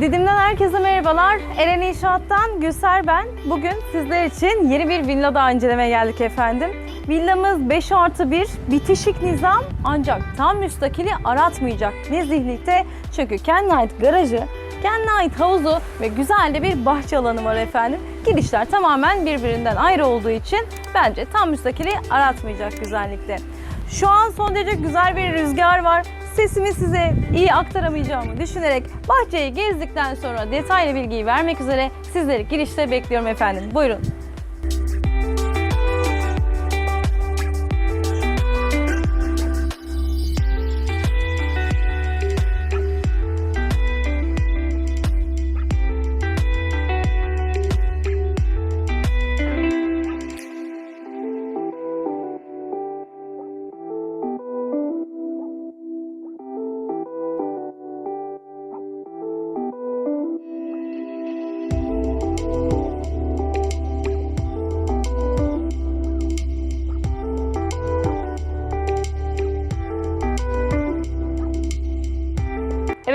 Didim'den herkese merhabalar. Eren İnşaat'tan Gülser ben. Bugün sizler için yeni bir villa daha incelemeye geldik efendim. Villamız 5 artı 1, bitişik nizam ancak tam müstakili aratmayacak nezihlikte. Çünkü kendine ait garajı, kendine ait havuzu ve güzel de bir bahçe alanı var efendim. Girişler tamamen birbirinden ayrı olduğu için bence tam müstakili aratmayacak güzellikte. Şu an son derece güzel bir rüzgar var. Sesimi size iyi aktaramayacağımı düşünerek bahçeyi gezdikten sonra detaylı bilgiyi vermek üzere sizleri girişte bekliyorum efendim. Buyurun.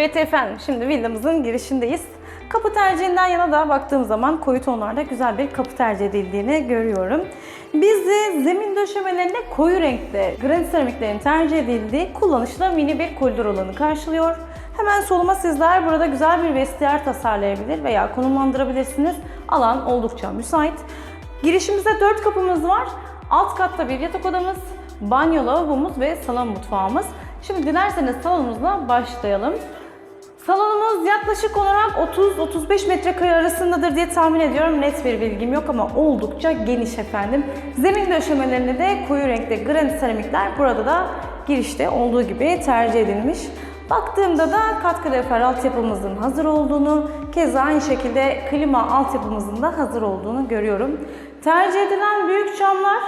Evet efendim, şimdi villamızın girişindeyiz. Kapı tercihinden yana da baktığım zaman koyu tonlarda güzel bir kapı tercih edildiğini görüyorum. Bizi zemin döşemelerinde koyu renkte granit seramiklerin tercih edildiği kullanışlı mini bir koridor alanı karşılıyor. Hemen soluma sizler burada güzel bir vestiyer tasarlayabilir veya konumlandırabilirsiniz. Alan oldukça müsait. Girişimizde 4 kapımız var. Alt katta bir yatak odamız, banyo lavabomuz ve salon mutfağımız. Şimdi dilerseniz salonumuzla başlayalım. Salonumuz yaklaşık olarak 30-35 metrekare arasındadır diye tahmin ediyorum. Net bir bilgim yok ama oldukça geniş efendim. Zemin döşemelerinde de koyu renkte granit seramikler burada da girişte olduğu gibi tercih edilmiş. Baktığımda da katkı defer altyapımızın hazır olduğunu, keza aynı şekilde klima altyapımızın da hazır olduğunu görüyorum. Tercih edilen büyük camlar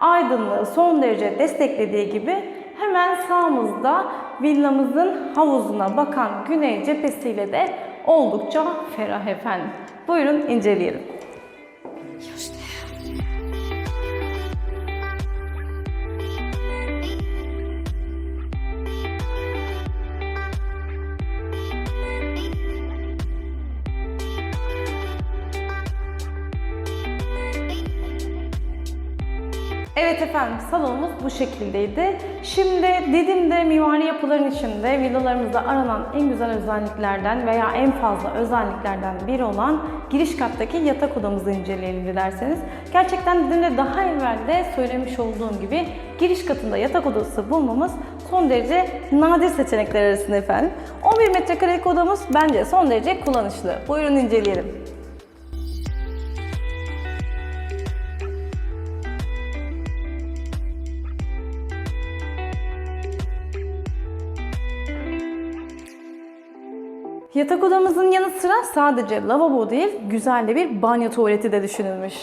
aydınlığı son derece desteklediği gibi hemen sağımızda villamızın havuzuna bakan güney cephesiyle de oldukça ferah efendim. Buyurun inceleyelim. Evet efendim salonumuz bu şekildeydi. Şimdi Didim'de mimari yapıların içinde villalarımızda aranan en güzel özelliklerden veya en fazla özelliklerden biri olan giriş kattaki yatak odamızı inceleyelim dilerseniz. Gerçekten Didim'de daha evvel de söylemiş olduğum gibi giriş katında yatak odası bulmamız son derece nadir seçenekler arasında efendim. 11 metrekarelik odamız bence son derece kullanışlı. Buyurun inceleyelim. Yatak odamızın yanı sıra sadece lavabo değil, güzel de bir banyo tuvaleti de düşünülmüş.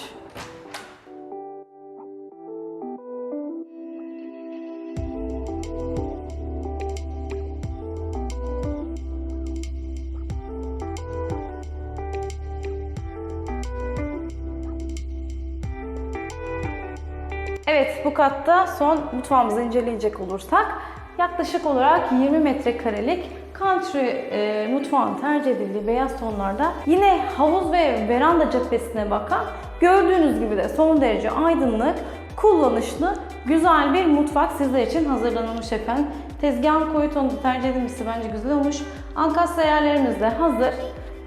Evet, bu katta son mutfağımızı inceleyecek olursak yaklaşık olarak 20 metrekarelik country e, mutfağın tercih edildiği beyaz tonlarda yine havuz ve veranda cephesine bakan gördüğünüz gibi de son derece aydınlık, kullanışlı, güzel bir mutfak sizler için hazırlanılmış efendim. Tezgahın koyu tonu tercih edilmesi bence güzel olmuş. Ankastre yerlerimiz de hazır.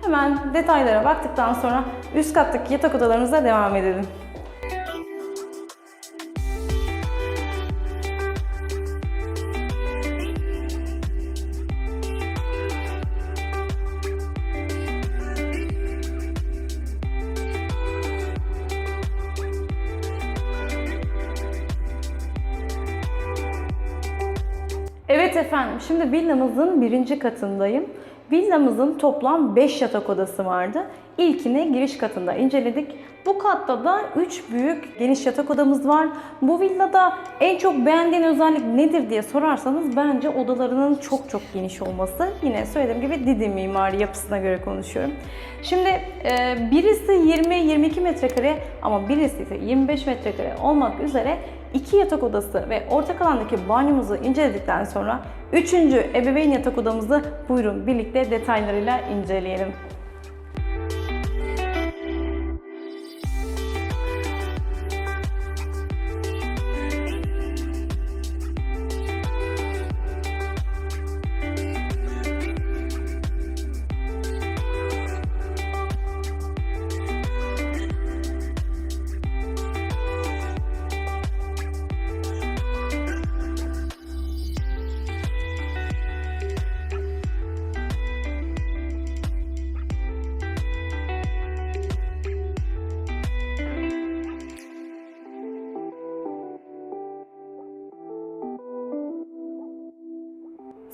Hemen detaylara baktıktan sonra üst kattaki yatak odalarımıza devam edelim. Evet efendim, şimdi villamızın birinci katındayım. Villamızın toplam 5 yatak odası vardı. İlkini giriş katında inceledik. Bu katta da 3 büyük geniş yatak odamız var. Bu villada en çok beğendiğin özellik nedir diye sorarsanız bence odalarının çok çok geniş olması. Yine söylediğim gibi Didim mimari yapısına göre konuşuyorum. Şimdi e, birisi 20-22 metrekare ama birisi ise 25 metrekare olmak üzere iki yatak odası ve ortak alandaki banyomuzu inceledikten sonra üçüncü ebeveyn yatak odamızı buyurun birlikte detaylarıyla inceleyelim.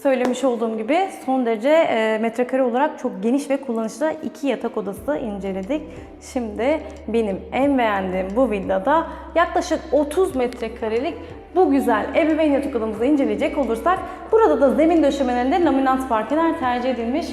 Söylemiş olduğum gibi son derece e, metrekare olarak çok geniş ve kullanışlı iki yatak odası inceledik. Şimdi benim en beğendiğim bu villada yaklaşık 30 metrekarelik bu güzel ebeveyn yatak odamızı inceleyecek olursak burada da zemin döşemelerinde laminat parkeler tercih edilmiş.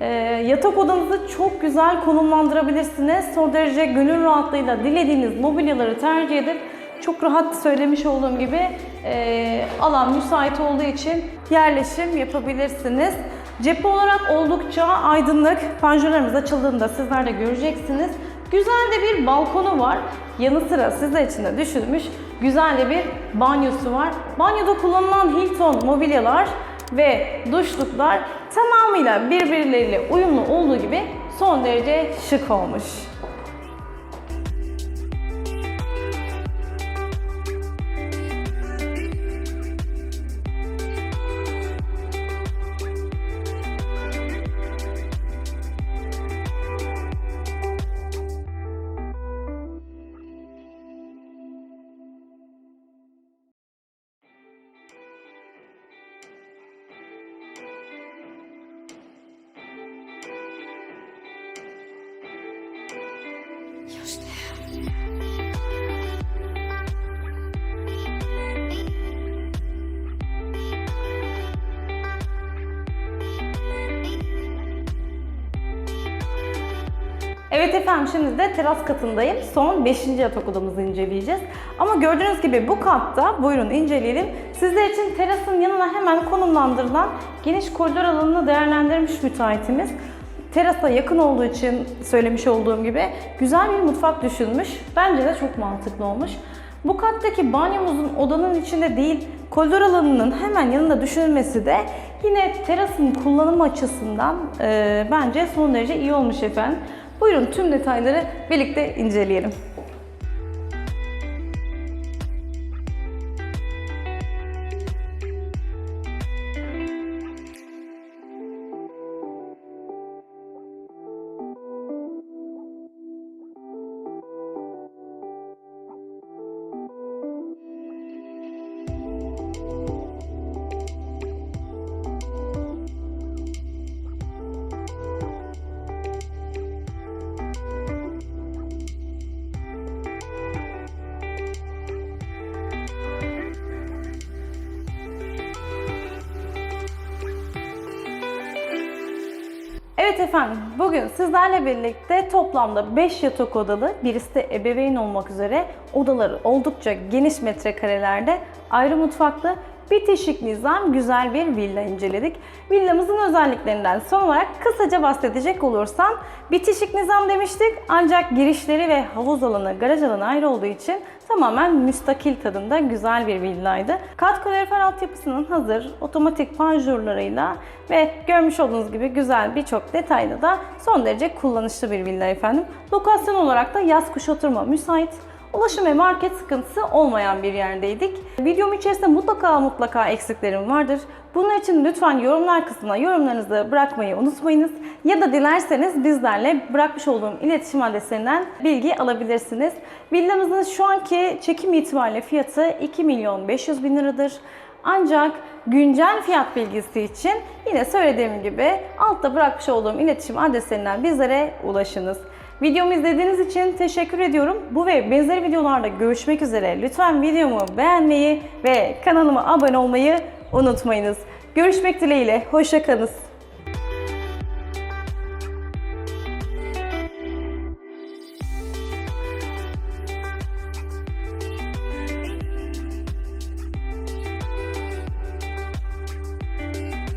E, yatak odanızı çok güzel konumlandırabilirsiniz. Son derece gönül rahatlığıyla dilediğiniz mobilyaları tercih edip çok rahat söylemiş olduğum gibi e, alan müsait olduğu için yerleşim yapabilirsiniz. Cephe olarak oldukça aydınlık. Panjurlarımız açıldığında sizler de göreceksiniz. Güzel de bir balkonu var. Yanı sıra sizler için de düşünmüş güzel de bir banyosu var. Banyoda kullanılan Hilton mobilyalar ve duşluklar tamamıyla birbirleriyle uyumlu olduğu gibi son derece şık olmuş. Evet efendim şimdi de teras katındayım. Son 5. yatak odamızı inceleyeceğiz. Ama gördüğünüz gibi bu katta buyurun inceleyelim. Sizler için terasın yanına hemen konumlandırılan geniş koridor alanını değerlendirmiş müteahhitimiz. Terasa yakın olduğu için söylemiş olduğum gibi güzel bir mutfak düşünmüş. Bence de çok mantıklı olmuş. Bu kattaki banyomuzun odanın içinde değil, koridor alanının hemen yanında düşünülmesi de yine terasın kullanımı açısından e, bence son derece iyi olmuş efendim. Buyurun tüm detayları birlikte inceleyelim. Evet efendim, bugün sizlerle birlikte toplamda 5 yatak odalı, birisi de ebeveyn olmak üzere odaları oldukça geniş metrekarelerde ayrı mutfaklı bitişik nizam güzel bir villa inceledik. Villamızın özelliklerinden son olarak kısaca bahsedecek olursam bitişik nizam demiştik ancak girişleri ve havuz alanı, garaj alanı ayrı olduğu için tamamen müstakil tadında güzel bir villaydı. Kat kalorifer altyapısının hazır otomatik panjurlarıyla ve görmüş olduğunuz gibi güzel birçok detayla da son derece kullanışlı bir villa efendim. Lokasyon olarak da yaz kış oturma müsait. Ulaşım ve market sıkıntısı olmayan bir yerdeydik. Videom içerisinde mutlaka mutlaka eksiklerim vardır. Bunun için lütfen yorumlar kısmına yorumlarınızı bırakmayı unutmayınız. Ya da dilerseniz bizlerle bırakmış olduğum iletişim adreslerinden bilgi alabilirsiniz. Villamızın şu anki çekim itibariyle fiyatı 2 milyon 500 bin liradır. Ancak güncel fiyat bilgisi için yine söylediğim gibi altta bırakmış olduğum iletişim adreslerinden bizlere ulaşınız. Videomu izlediğiniz için teşekkür ediyorum. Bu ve benzeri videolarda görüşmek üzere. Lütfen videomu beğenmeyi ve kanalıma abone olmayı unutmayınız. Görüşmek dileğiyle. Hoşçakalın.